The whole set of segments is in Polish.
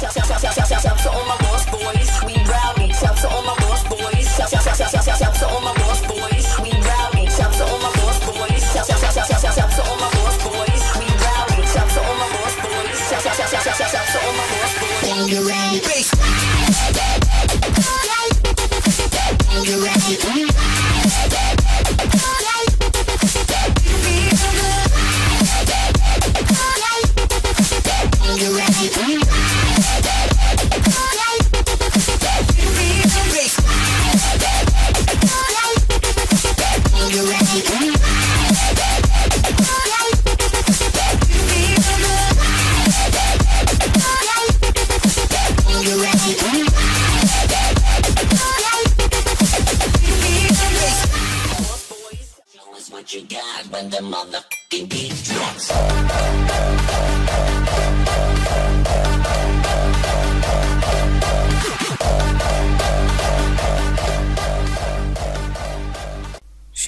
Shout, shout, shout, shout, shout, shout to all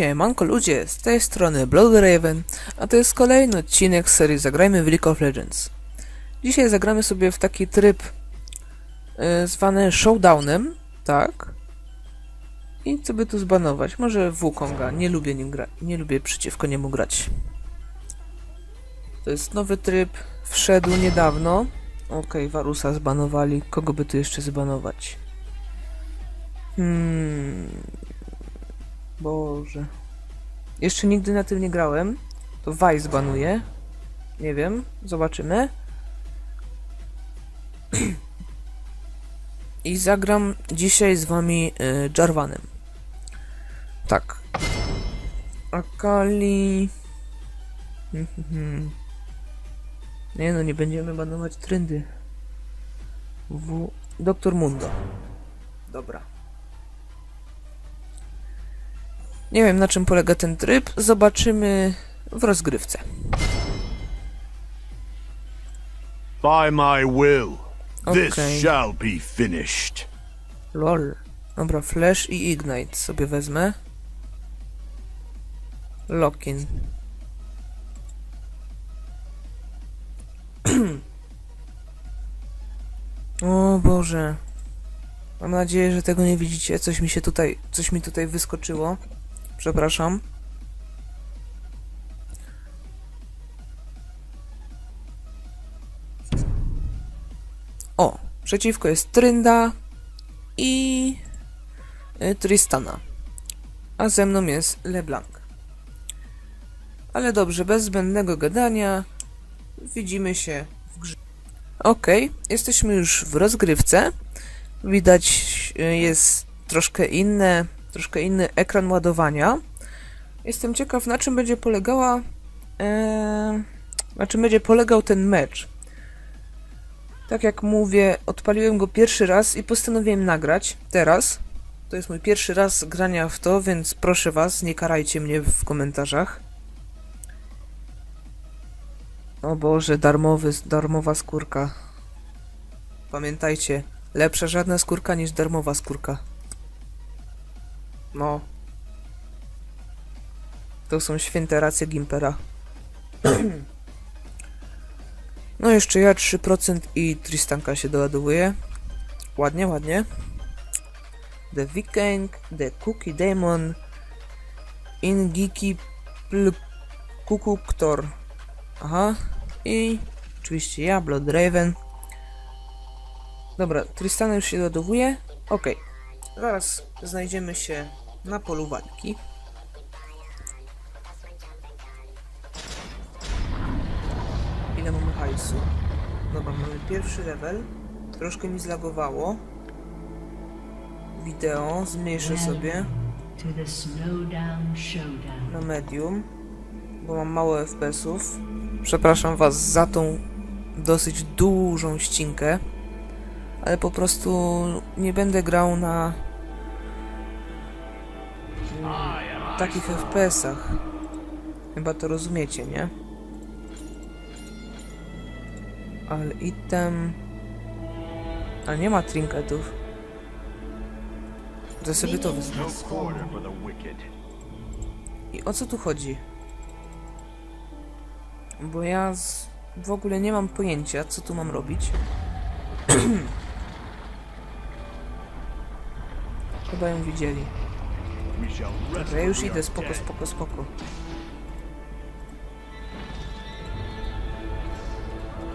Siemanko ludzie, z tej strony Blood Raven, a to jest kolejny odcinek serii Zagrajmy w League of Legends. Dzisiaj zagramy sobie w taki tryb y, zwany Showdownem, tak? I co by tu zbanować? Może Wukonga, nie lubię nim grać, nie lubię przeciwko niemu grać. To jest nowy tryb, wszedł niedawno. Okej, Warusa zbanowali, kogo by tu jeszcze zbanować? Hmm... Boże. Jeszcze nigdy na tym nie grałem. To Vice banuje. Nie wiem, zobaczymy. I zagram dzisiaj z wami y, Jarvanem. Tak. Akali. Nie no, nie będziemy banować trendy. W... Doktor Mundo. Dobra. Nie wiem na czym polega ten tryb. Zobaczymy w rozgrywce. By my will, this shall be finished. LOL. Dobra, Flash i Ignite sobie wezmę. Lokin. o Boże. Mam nadzieję, że tego nie widzicie. Coś mi się tutaj, coś mi tutaj wyskoczyło. Przepraszam. O, przeciwko jest Trynda i y, Tristana. A ze mną jest LeBlanc. Ale dobrze, bez zbędnego gadania, widzimy się w grze. Okej, jesteśmy już w rozgrywce. Widać y, jest troszkę inne, troszkę inny ekran ładowania. Jestem ciekaw, na czym będzie polegała, e, na czym będzie polegał ten mecz. Tak jak mówię, odpaliłem go pierwszy raz i postanowiłem nagrać teraz. To jest mój pierwszy raz grania w to, więc proszę was, nie karajcie mnie w komentarzach. O Boże, darmowy, darmowa skórka. Pamiętajcie, lepsza żadna skórka niż darmowa skórka. No. To są święte racje Gimpera. No jeszcze ja 3% i Tristanka się doładowuje. Ładnie, ładnie. The Viking, The Cookie Demon, Ingiki Pl Kukuktor. Aha. I oczywiście ja, Blood Raven. Dobra, Tristana już się doładowuje. Okej. Zaraz znajdziemy się na polu walki. Ile mamy hajsu? Dobra, mamy pierwszy level. Troszkę mi zlagowało. Wideo, zmniejszę sobie na medium, bo mam mało FPS-ów. Przepraszam was za tą dosyć dużą ścinkę, ale po prostu nie będę grał na takich FPS-ach. Chyba to rozumiecie, nie? Ale item... Ale nie ma trinketów. To sobie to wezmę. No. I o co tu chodzi? Bo ja z... w ogóle nie mam pojęcia, co tu mam robić. Chyba ją widzieli. Dobra, już idę, spoko, spoko, spoko.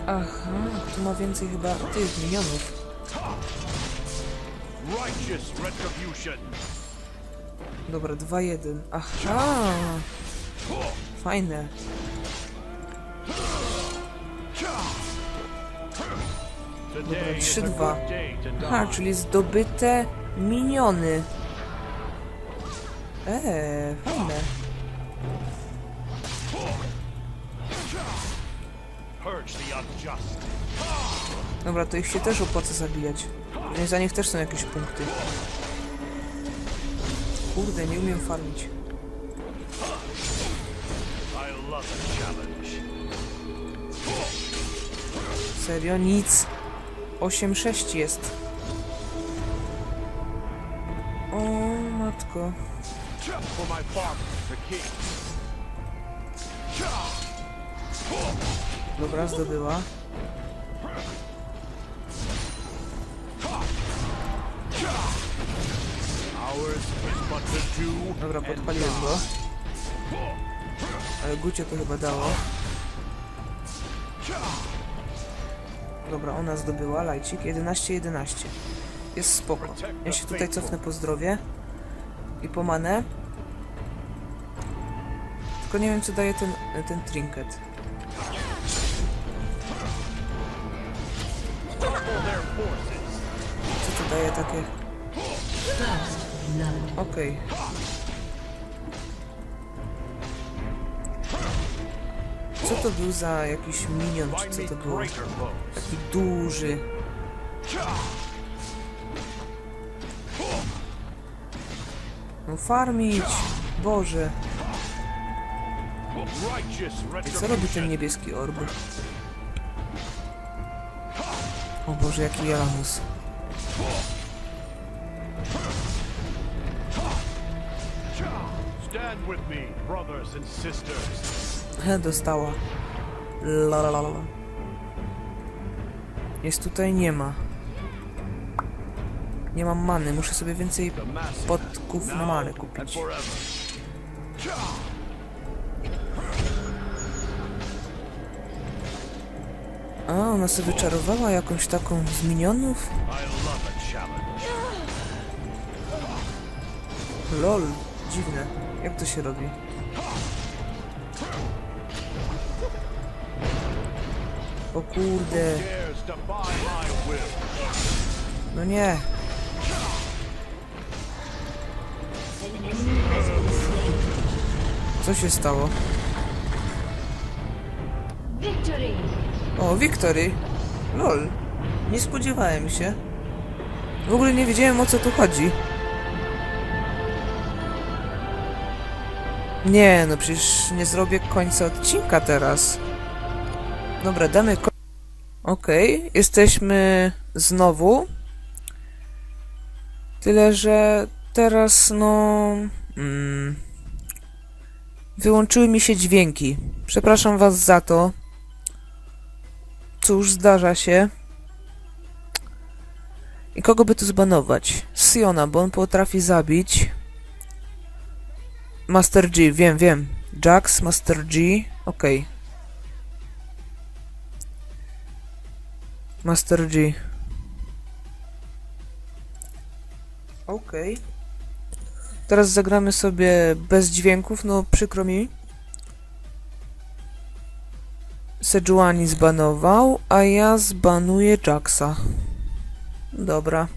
Aha, tu ma więcej chyba tych retribution. Dobra, 2-1. Aha! Fajne. Today is a 3-2. good day to Aha, czyli zdobyte miniony. Eee, fajne. Dobra, to ich się też opłaca zabijać. Więc za nich też są jakieś punkty. Kurde, nie umiem farmić. Serio? Nic. 8-6 jest. O, matko. For my father, the king. Dobra, zdobyła. Dobra, podpaliłem go. Ale Gucie to chyba dało. Dobra, ona zdobyła lajcik. 11-11. Jest spoko. Ja się tutaj cofnę po zdrowie. I po manę. Tylko nie wiem, co daje ten, ten trinket. Co to daje takie... Okej. Co to był za jakiś minion, czy co to było? Taki duży. No farmić! Boże. I co robi ten niebieski orb? O Boże, jaki Jalamus. He, dostała. Lalalala. Jest tutaj, nie ma. Nie mam many, muszę sobie więcej podków na manę kupić. A, ona sobie wyczarowała jakąś taką z minionów? Lol, dziwne. Jak to się robi? O kurde, no nie. Co się stało? Victory! O, Victory. Lol. Nie spodziewałem się. W ogóle nie wiedziałem o co tu chodzi. Nie, no przecież nie zrobię końca odcinka teraz. Dobra, damy ko- Okej, jesteśmy znowu. Tyle, że teraz no... Mm, wyłączyły mi się dźwięki. Przepraszam was za to. Cóż, zdarza się. I kogo by tu zbanować? Siona, bo on potrafi zabić. Master G, wiem, wiem. Jax, Master G, okej. Master G. Okej. Teraz zagramy sobie bez dźwięków, no przykro mi. Sejuani zbanował, a ja zbanuję Jacksa. Dobra.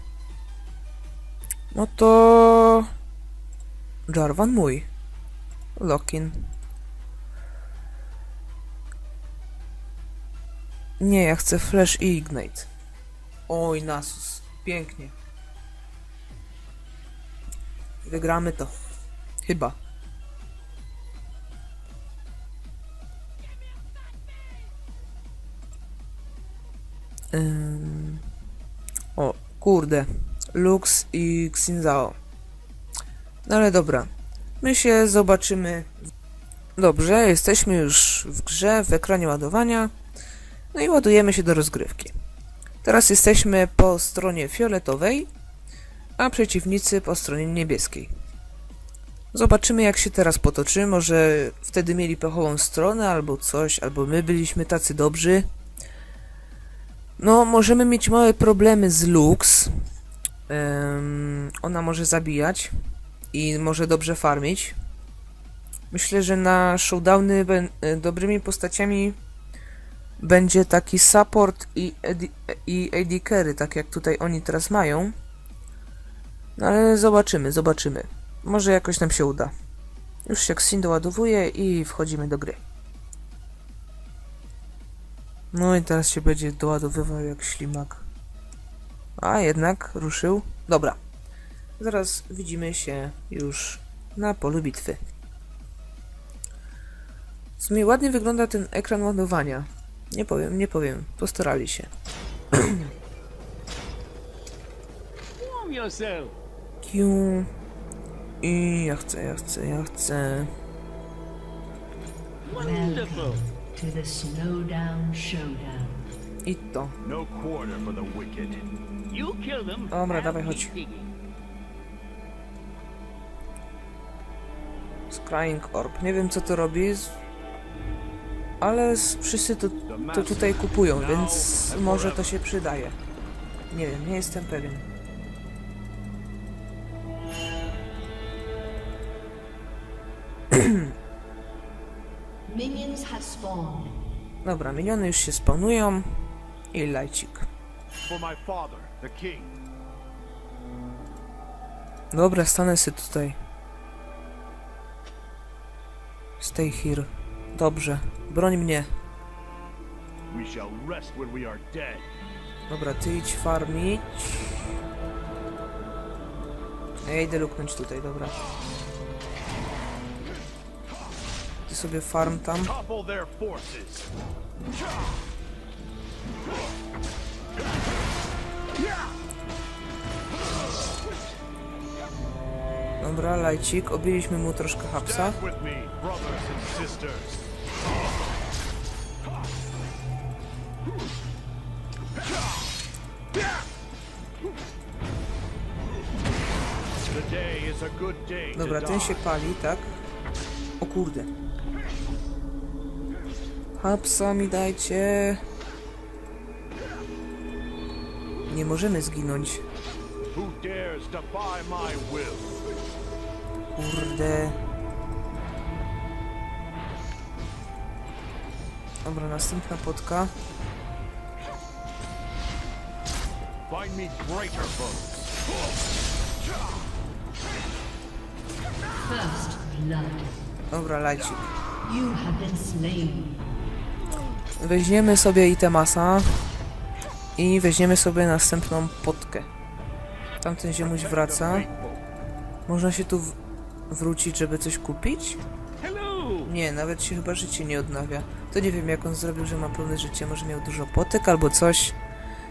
No to... Jarvan mój. Lokin. Nie, ja chcę Flash i Ignite. Oj, Nasus. Pięknie. Wygramy to. Chyba. Ym... O, kurde. Lux i Xinzao. No ale dobra. My się zobaczymy. Dobrze, jesteśmy już w grze, w ekranie ładowania. No i ładujemy się do rozgrywki. Teraz jesteśmy po stronie fioletowej, a przeciwnicy po stronie niebieskiej. Zobaczymy jak się teraz potoczy. Może wtedy mieli pechową stronę albo coś, albo my byliśmy tacy dobrzy. No, możemy mieć małe problemy z Lux. Em, ona może zabijać i może dobrze farmić. Myślę, że na showdowny e, dobrymi postaciami będzie taki support i, AD, i AD carry, tak jak tutaj oni teraz mają. No ale zobaczymy, zobaczymy. Może jakoś nam się uda. Już się Xin doładowuje i wchodzimy do gry. No i teraz się będzie doładowywał jak ślimak. A jednak ruszył. Dobra. Zaraz widzimy się już na polu bitwy. W sumie ładnie wygląda ten ekran ładowania. Nie powiem, nie powiem. Postarali się. Q. I ja chcę, ja chcę, ja chcę. Wonderful. To the Snowdown Showdown. I to. No quarter for the wicked. You kill them. Dobra, dawaj, chodź. Scrying Orb. Nie wiem co to robi, ale wszyscy to, to tutaj kupują, więc może to się przydaje. Nie wiem, nie jestem pewien. Dobra, miniony już się spawnują i lajcik. For my father, the king. Dobra, stanę sobie tutaj. Stay here. Dobrze, broń mnie. We shall rest when we are dead. Dobra, ty idź farmić. Ja idę luknąć tutaj, dobra. Ty sobie farm tam. Dobra, lajcik. Obiliśmy mu troszkę hapsa. Dobra, ten się pali, tak? O kurde. Hapsa mi dajcie. Nie możemy zginąć. Kurde. Dobra, następna potka. Find me greater foes. First blood. Dobra, lajcik. You have been slain. Weźmiemy sobie itemasa i weźmiemy sobie następną potkę. Tamten ziemuś wraca. Można się tu wrócić, żeby coś kupić? Nie, nawet się chyba życie nie odnawia. To nie wiem jak on zrobił, że ma pełne życie. Może miał dużo potek albo coś.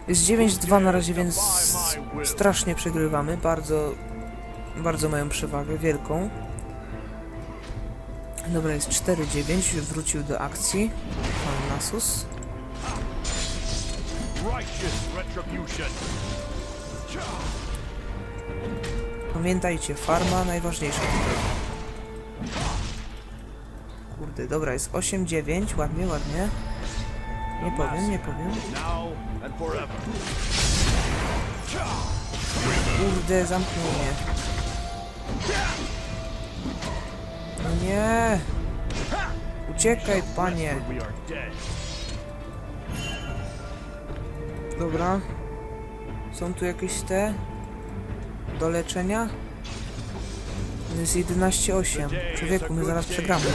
Jest 9-2 na razie, więc strasznie przegrywamy. Bardzo, bardzo mają przewagę, wielką. Dobra, jest 4-9, wrócił do akcji. Pan Nasus. Pamiętajcie, farma najważniejsza tutaj. Kurde, dobra, jest 8-9, ładnie, ładnie. Nie powiem, nie powiem. Kurde, zamknął mnie. No nie! Uciekaj, panie! Dobra. Są tu jakieś te... Do leczenia? To jest 11-8. Człowieku, my zaraz przegramy.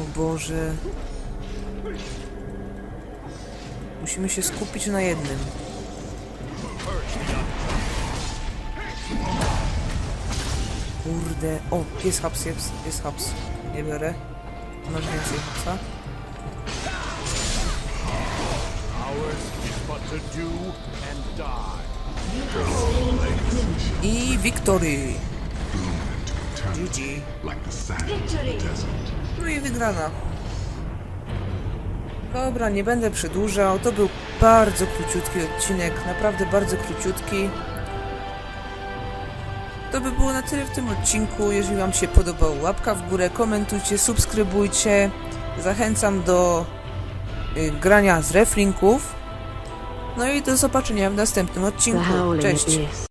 O Boże. Musimy się skupić na jednym. Kurde. O, jest haps, jest, jest haps. Nie biorę. Masz więcej hapsa. I victory! GG. No i wygrana. Dobra, nie będę przedłużał. To był bardzo króciutki odcinek, naprawdę bardzo króciutki. To by było na tyle w tym odcinku. Jeżeli Wam się podobał, łapka w górę, komentujcie, subskrybujcie. Zachęcam do y, grania z reflinków. No i do zobaczenia w następnym odcinku. Cześć!